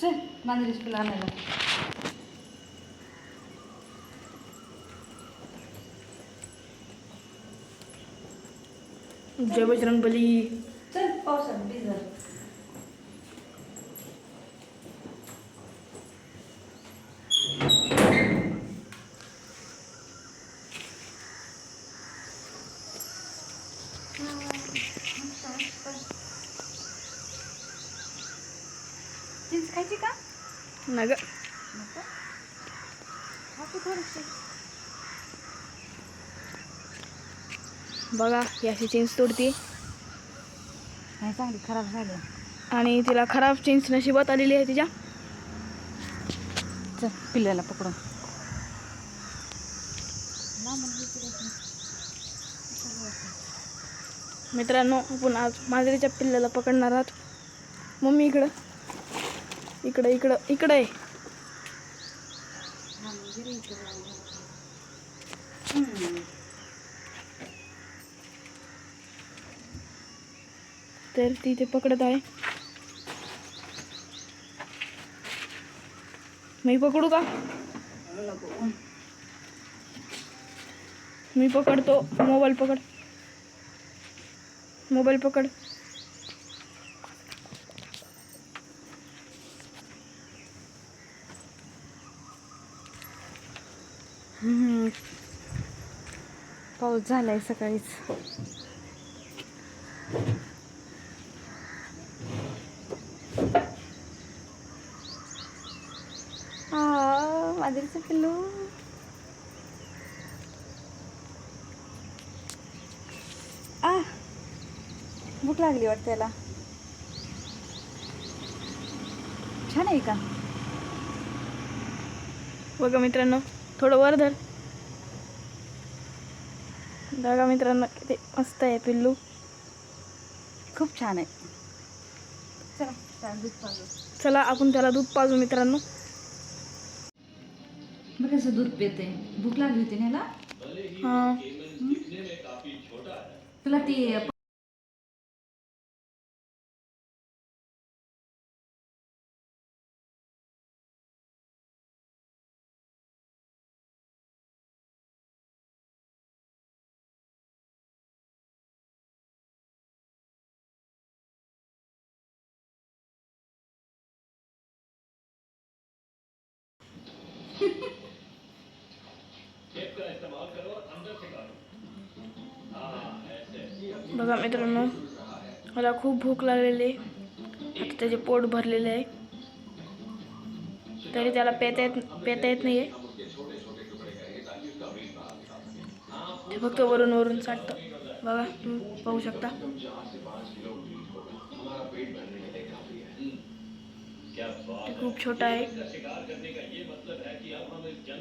चल मांजरीची पिल्लं आणायला जय बजरंग बली चल पावसात भिजर चिंच खायची का? नग बघा अशी चिंच तोडते. नाही चांगली खराब झाली. आणि तिला खराब चिंच नशिबात आलेली आहे तिच्या. चल पिल्ल्याला पकडून. मित्रांनो आपण आज मांजरीच्या पिल्ल्याला पकडणार आहात. मम्मी इकडं. इकडं इकडं इकडं. आहे हा. तर ती ते पकडत आहे. मी पकडू का? मी पकडतो. मोबाईल पकड. मोबाईल पकड. पाऊस झालाय सकाळीच. आ मांजरीचं पिल्लू. आ भूक लागली वाटते त्याला छान आहे का? बघा मित्रांनो थोडं वर धर. बघा मित्रांनो किती मस्त आहे पिल्लू. खूप छान आहे. चला त्याला दूध पाजू. चला आपण त्याला दूध पाजू मित्रांनो. मग कसं दूध पिते. भूक लागली होती ना? हां. तुला ती बघा मित्रांनो मला खूप भूक लागलेली. आहे आता त्याचे पोट भरलेले आहे. तरी त्याला पेता येत पेता येत नाही आहे ते फक्त वरून वरून साठतं बघा तुम्ही पाहू शकता. ते खूप छोटा आहे.